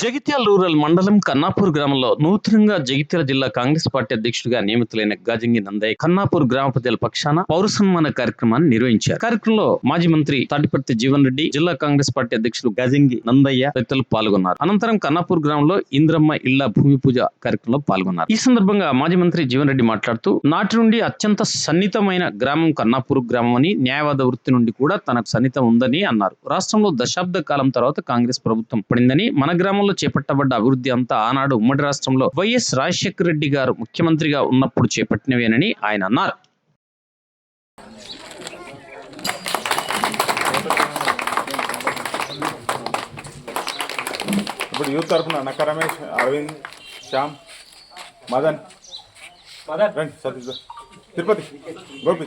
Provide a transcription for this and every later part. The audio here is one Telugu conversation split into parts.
జగిత్యాల రూరల్ మండలం కన్నాపూర్ గ్రామంలో నూతనంగా జగిత్యాల జిల్లా కాంగ్రెస్ పార్టీ అధ్యక్షుడిగా నియమితులైన గాజంగి నందయ్య కన్నాపూర్ గ్రామ ప్రజల పక్షాన పౌర సన్మాన కార్యక్రమాన్ని నిర్వహించారు. కార్యక్రమంలో మాజీ మంత్రి తాటిపర్తి జీవన్ రెడ్డి జిల్లా కాంగ్రెస్ పార్టీ అధ్యక్షుడు గాజంగి నందయ్య తదితరులు పాల్గొన్నారు. అనంతరం కన్నాపూర్ గ్రామంలో ఇంద్రమ్మ ఇళ్ళ భూమి పూజ కార్యక్రమంలో పాల్గొన్నారు. ఈ సందర్భంగా మాజీ మంత్రి జీవన్ రెడ్డి మాట్లాడుతూ నాటి నుండి అత్యంత సన్నిహితమైన గ్రామం కన్నాపూర్ గ్రామం అని న్యాయవాద వృత్తి నుండి కూడా తనకు సన్నిహితం ఉందని అన్నారు. రాష్ట్రంలో దశాబ్ద కాలం తర్వాత కాంగ్రెస్ ప్రభుత్వం పడిందని మన గ్రామంలో చేపట్టబడ్డ అభివృద్ధి అంతా ఆనాడు ఉమ్మడి రాష్ట్రంలో వైఎస్ రాజశేఖర రెడ్డి గారు ముఖ్యమంత్రిగా ఉన్నప్పుడు చేపట్టినవేనని ఆయన అన్నారు. ఇప్పుడు యూత్ తరఫున నక్క రమేష్ అరవింద్ శ్యామ్ మదన్. మదన్. రండి సతీష్ తిరుపతి గోపి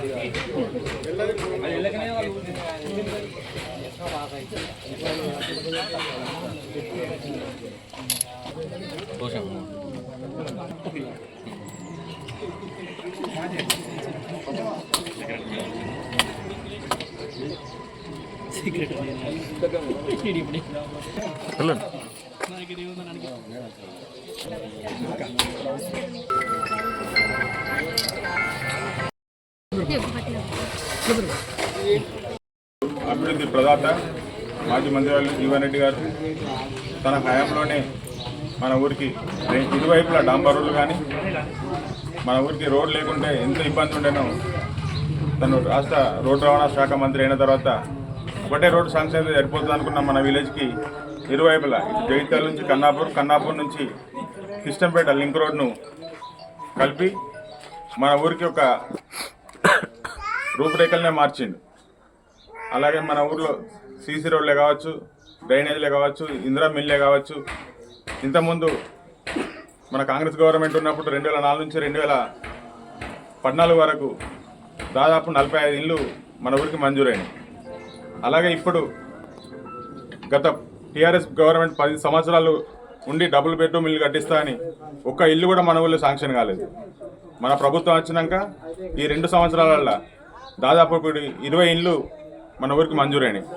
అభివృద్ధి తర్వాత మాజీ మంత్రివర్యులు జీవన్ రెడ్డి గారు తన హయాంలోనే మన ఊరికి ఇరువైపులా డాంబర్ కానీ మన ఊరికి రోడ్ లేకుంటే ఎంత ఇబ్బంది ఉండేనో తను రాష్ట్ర రోడ్డు రవాణా శాఖ మంత్రి అయిన తర్వాత ఒకటే రోడ్డు శాంక్షన్ సరిపోతుంది అనుకున్న మన విలేజ్కి ఇరువైపులా ఇటు జగిత్యాల నుంచి కన్నాపూర్ కన్నాపూర్ నుంచి కిష్టంపేట లింక్ రోడ్ను కలిపి మన ఊరికి ఒక రూపురేఖలనే మార్చిండు. అలాగే మన ఊర్లో సీసీ రోడ్లే కావచ్చు డ్రైనేజీలే కావచ్చు ఇందిరా మిల్లే కావచ్చు. ఇంతకుముందు మన కాంగ్రెస్ గవర్నమెంట్ ఉన్నప్పుడు రెండు వేల నాలుగు నుంచి రెండు వేల పద్నాలుగు వరకు దాదాపు నలభై ఐదు ఇళ్ళు మన ఊరికి మంజూరైనవి అలాగే ఇప్పుడు గత టీఆర్ఎస్ గవర్నమెంట్ పది సంవత్సరాలు ఉండి డబుల్ బెడ్రూమ్ ఇల్లు కట్టిస్తా అని ఒక్క ఇల్లు కూడా మన ఊళ్ళో శాంక్షన్ కాలేదు. మన ప్రభుత్వం వచ్చినాక ఈ రెండు సంవత్సరాలల్లో దాదాపు ఇప్పుడు ఇరవై ఇళ్ళు మన ఊరికి మంజూరైనవి.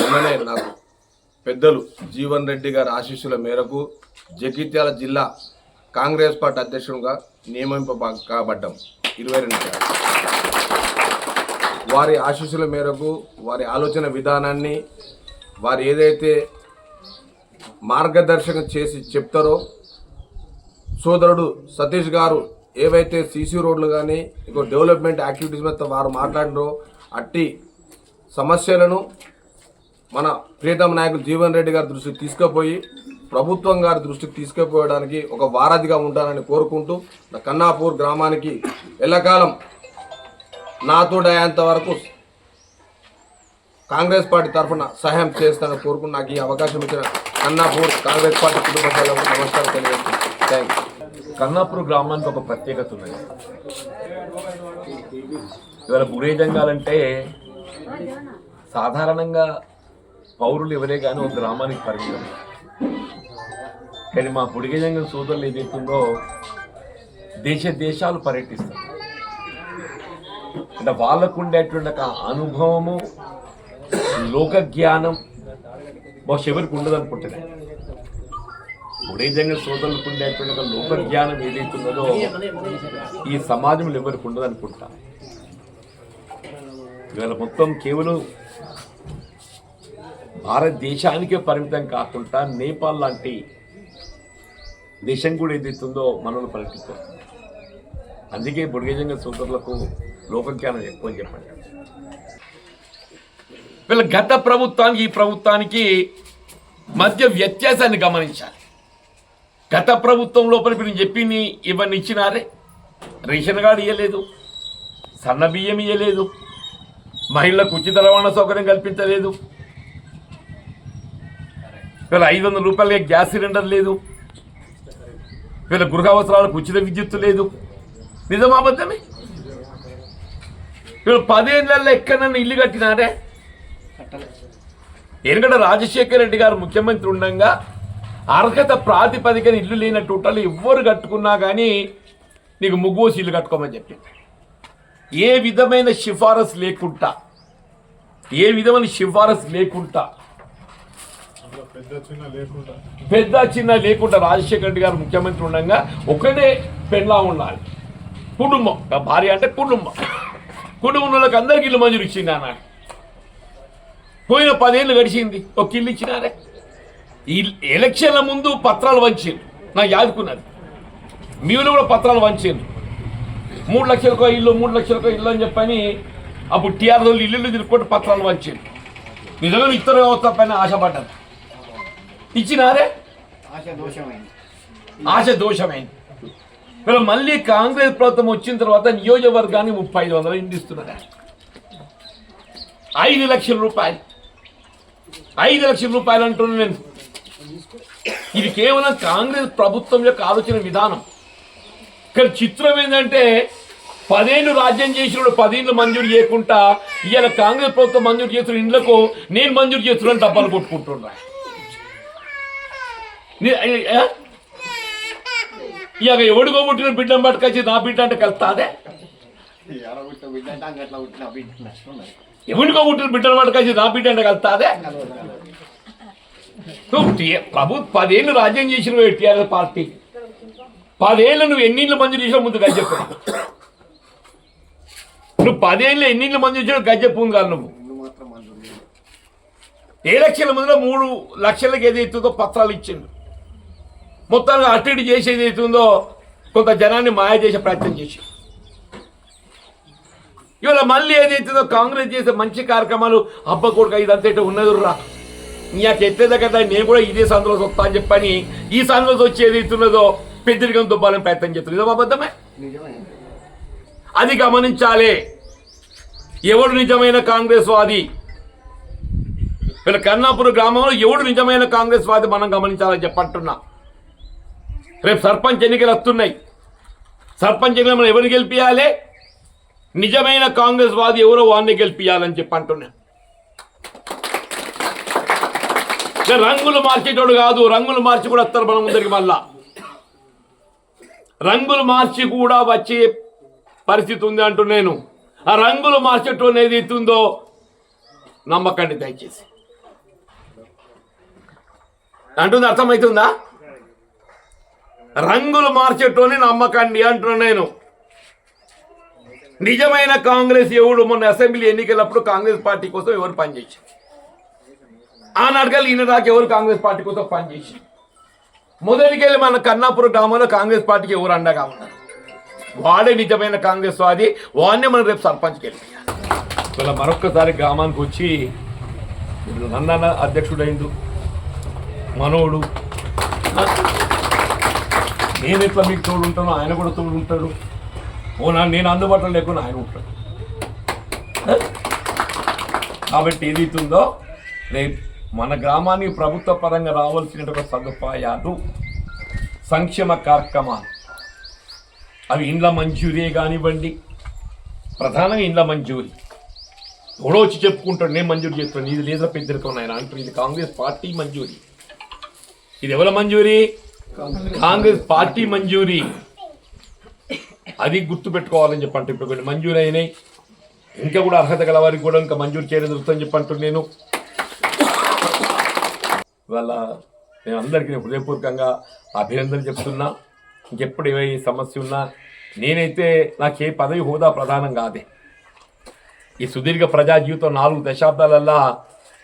మొన్ననే నాకు పెద్దలు జీవన్ రెడ్డి గారి ఆశీస్సుల మేరకు జగిత్యాల జిల్లా కాంగ్రెస్ పార్టీ అధ్యక్షుడుగా నియమింప కాబడ్డాం ఇరవై రెండు వారి ఆశీస్సుల మేరకు వారి ఆలోచన విధానాన్ని వారు ఏదైతే మార్గదర్శకం చేసి చెప్తారో సోదరుడు సతీష్ గారు ఏవైతే సీసీ రోడ్లు కానీ ఇంకో డెవలప్మెంట్ యాక్టివిటీస్ మీద వారు మాట్లాడినో అట్టి సమస్యలను మన ప్రియతమ నాయకులు జీవన్ రెడ్డి గారి దృష్టికి తీసుకుపోయి ప్రభుత్వం గారి దృష్టికి తీసుకుపోయడానికి ఒక వారధిగా ఉంటానని కోరుకుంటూ కన్నాపూర్ గ్రామానికి ఎల్లకాలం నాతోడయ్యేంత వరకు కాంగ్రెస్ పార్టీ తరఫున సహాయం చేస్తానని కోరుకుంటూ నాకు ఈ అవకాశం ఇచ్చిన కన్నాపూర్ కాంగ్రెస్ పార్టీ కుటుంబ సభ్యులకు నమస్కారం తెలియజేస్తున్నాను. థ్యాంక్ కన్నాపూర్ గ్రామానికి ఒక ప్రత్యేకత ఉన్నది. ఇవాళ బురేజంగాలంటే సాధారణంగా పౌరులు ఎవరే కానీ ఒక గ్రామానికి పరిమితం కానీ మా బుడిగజంగం సోదరులు ఏదైతుందో దేశ దేశాలు పర్యటిస్తారు. అంటే వాళ్ళకు ఉండేటువంటి ఒక అనుభవము లోక జ్ఞానం బహుశా ఎవరికి ఉండదు అనుకుంటున్నాను బుడేజంగ సోదరులకు ఉండేటువంటి ఒక లోక జ్ఞానం ఏదైతున్నదో ఈ సమాజంలో ఎవరికి ఉండదు అనుకుంటా ఇవాళ మొత్తం కేవలం భారతదేశానికే పరిమితం కాకుండా నేపాల్ లాంటి దేశం కూడా ఏదైతుందో మనల్ని పర్యటిస్తుంది అందుకే బుడిగజంగా సోదరులకు లోకజ్ఞానం ఎక్కువ అని చెప్పండి. వీళ్ళ గత ప్రభుత్వానికి ఈ ప్రభుత్వానికి మధ్య వ్యత్యాసాన్ని గమనించాలి. గత ప్రభుత్వం లోపల మీరు చెప్పింది ఇవన్నీ ఇచ్చినారే. రేషన్ కార్డు ఇవ్వలేదు సన్న బియ్యం ఇవ్వలేదు మహిళలకు ఉచిత రవాణా సౌకర్యం కల్పించలేదు. వీళ్ళ ఐదు వందల రూపాయలకి గ్యాస్ సిలిండర్ లేదు. వీళ్ళ గృహ అవసరాలకు ఉచిత విద్యుత్ లేదు. నిజమాబద్ధమే వీళ్ళు పదేళ్ళల్లో ఎక్కడన్నా ఇల్లు కట్టినారే? ఎందుకంటే రాజశేఖర రెడ్డి గారు ముఖ్యమంత్రి ఉండగా అర్హత ప్రాతిపదికన ఇల్లు లేనట్టు ఎవ్వరు కట్టుకున్నా కానీ నీకు ముగ్గోసి ఇల్లు కట్టుకోమని చెప్పింది. ఏ విధమైన సిఫారసు లేకుండా ఏ విధమైన సిఫారసు లేకుండా పెద్ద చిన్న లేకుండా రాజశేఖర రెడ్డి గారు ముఖ్యమంత్రి ఉండగా ఒకటే పెళ్ళా ఉండాలి. కుటుంబం. భార్య అంటే కుటుంబం. కుటుంబంలోకి అందరికి ఇల్లు మంజూరు ఇచ్చింది అన్నాడు. పోయిన పదేళ్ళు గడిచింది. ఒక ఇల్లు ఇచ్చినారే? ఈ ఎలక్షన్ల ముందు పత్రాలు వంచారు నాకు యాదుకున్నది మీలో కూడా పత్రాలు వంచారు మూడు లక్షలకో ఇల్లు మూడు లక్షలకో ఇల్లు అని చెప్పని అప్పుడు టీఆర్ వాళ్ళు ఇల్లు తిరుక్కుంటూ పత్రాలు వంచారు నిజంగా ఇతర వ్యవస్థ పైన ఆశపడ్డారు ఇచ్చినారే? ఆశ దోషమైంది. ఇప్పుడు మళ్ళీ కాంగ్రెస్ ప్రభుత్వం వచ్చిన తర్వాత నియోజకవర్గాన్ని ముప్పై ఐదు వందలు ఇండిస్తున్నారు. ఐదు లక్షల రూపాయలు. ఐదు లక్షల రూపాయలు అంటున్నాను నేను. ఇది కేవలం కాంగ్రెస్ ప్రభుత్వం యొక్క ఆలోచన విధానం. ఇక్కడ చిత్రం ఏంటంటే పదేళ్ళు రాజ్యం చేసినప్పుడు పదేళ్ళు మంజూరు చేయకుండా ఇవాళ కాంగ్రెస్ ప్రభుత్వం మంజూరు చేసిన ఇండ్లకు నేను మంజూరు చేస్తున్నాను డబ్బాలు కొట్టుకుంటున్నా? ఇక ఎవడికో పుట్టిన బిడ్డను పట్టుకొచ్చి నా బిడ్డ అంటే కలుస్తాదే? ఎవరికో పుట్టిన బిడ్డను పట్టుకొచ్చి నా బిడ్డ అంటే కలుస్తాదే? ప్రభు పదేళ్ళు రాజ్యం చేసిన టీఆర్ఎస్ పార్టీ? పదేళ్ళు నువ్వు ఎన్నిళ్ళు మంజూరు చేసావు ముందు గజ్జెప్పు నువ్వు పదేళ్ళు ఎన్నిళ్ళు మంజూరు చేసావు గజ్జెప్పు ఉంది కాదు నువ్వు. ఏ లక్షల మందిలో మూడు లక్షలకు ఏదైతుందో పత్రాలు ఇచ్చిండు. మొత్తాన్ని అటు ఇటు చేసేది ఏదైతుందో కొంత జనాన్ని మాయ చేసే ప్రయత్నం చేసి. ఇవాళ మళ్ళీ ఏదైతుందో కాంగ్రెస్ చేసే మంచి కార్యక్రమాలు అబ్బ కొడుక ఇదంతా ఉన్నదురా నాకు ఎత్తేదా కదా నేను కూడా ఇదే సందులో వస్తా అని చెప్పని ఈ సందులో వచ్చి ఏదైతున్నదో పెద్దరికం దుబ్బాలని ప్రయత్నం చేస్తుంది ఇదో అబద్ధమే? అది గమనించాలి. ఎవడు నిజమైన కాంగ్రెస్ వాది వీళ్ళ కన్నాపూర్ గ్రామంలో ఎవడు నిజమైన కాంగ్రెస్ వాది మనం గమనించాలని చెప్పంటున్నా రేపు సర్పంచ్ ఎన్నికలు వస్తున్నాయి. సర్పంచ్ ఎన్నికలు మనం ఎవరిని గెలిపియాలి? నిజమైన కాంగ్రెస్ వాది ఎవరో వాడిని గెలిపియాలని చెప్పి అంటున్నా ఇక రంగులు మార్చేటోడు కాదు రంగులు మార్చి కూడా వస్తారు మన ముందరికి మళ్ళా. రంగులు మార్చి కూడా వచ్చే పరిస్థితి ఉంది అంటూ నేను. ఆ రంగులు మార్చేటోడు ఏది ఇస్తుందో నమ్మకండి దయచేసి. అంటుంది అర్థమవుతుందా రంగులు మార్చేటోని నమ్మకండి అంటున్నా నేను. నిజమైన కాంగ్రెస్ ఎవడు? మొన్న అసెంబ్లీ ఎన్నికలప్పుడు కాంగ్రెస్ పార్టీ కోసం ఎవరు పనిచేసింది ఆనాడుగా ఈయన దాకా ఎవరు కాంగ్రెస్ పార్టీ కోసం పనిచేసి మొదటికెళ్ళి మన కన్నాపురం గ్రామంలో కాంగ్రెస్ పార్టీకి ఎవరు అండగా ఉన్నారు? వాడే నిజమైన కాంగ్రెస్ వాది వాడినే మనం రేపు సర్పంచ్కి వెళ్ళి ఇలా మరొక్కసారి గ్రామానికి వచ్చి నన్న అధ్యక్షుడైండు మనోడు నేను ఎట్లా మీకు తోడు ఉంటానో ఆయన కూడా తోడు ఉంటాడు ఓ నా నేను అందుబాటులో లేకుండా ఆయన ఉంటాడు. కాబట్టి ఏదైతుందో రేపు మన గ్రామానికి ప్రభుత్వ పరంగా రావాల్సినటువంటి సదుపాయాలు సంక్షేమ కార్యక్రమాలు. అవి ఇండ్ల మంజూరీ కానివ్వండి ప్రధానంగా ఇండ్ల మంజూరీ. ఎవడో వచ్చి చెప్పుకుంటాడు నేను మంజూరు చేస్తాను ఇది లేదా పెద్దరితో ఆయన అంటారు. ఇది కాంగ్రెస్ పార్టీ మంజూరీ. ఇది ఎవరి మంజూరీ? కాంగ్రెస్ పార్టీ మంజూరీ. అది గుర్తు పెట్టుకోవాలని ఇప్పుడు కొన్ని మంజూరు అయినాయి ఇంకా కూడా అర్హత గల వారికి కూడా ఇంకా మంజూరు చేయలేదు అని చెప్పి నేను ఇవాళ నేను అందరికీ నేను హృదయపూర్వకంగా అభినందన చెప్తున్నా. ఇంకెప్పుడు ఏ సమస్య ఉన్నా నేనైతే నాకు ఏ పదవి హోదా ప్రధానం కాదే. ఈ సుదీర్ఘ ప్రజా జీవితం నాలుగు దశాబ్దాలల్లా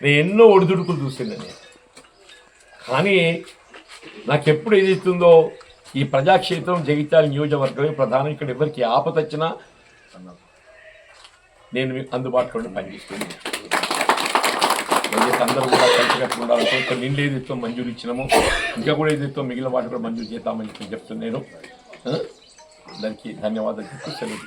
నేను ఎన్నో ఒడిదుడుకులు చూసింది నేను. కానీ నాకెప్పుడు ఇస్తుందో ఈ ప్రజాక్షేత్రం జగిత్యాల నియోజకవర్గమే ప్రధానం ఇక్కడ ఎవరికి ఆపతచ్చినా నేను అందుబాటులో పనిచేస్తున్నాను. దయచేసి అందరూ కూడా కలిసికట్టుగా ఉండాలంటే కొన్ని నిండు ఏదైతే మంజూరు ఇచ్చినామో. ఇంకా కూడా ఏదైతే మిగిలిన వాటి కూడా మంజూరు చేద్దామని చెప్తున్నాను. దానికి ధన్యవాదాలు చెప్తూ సెలవు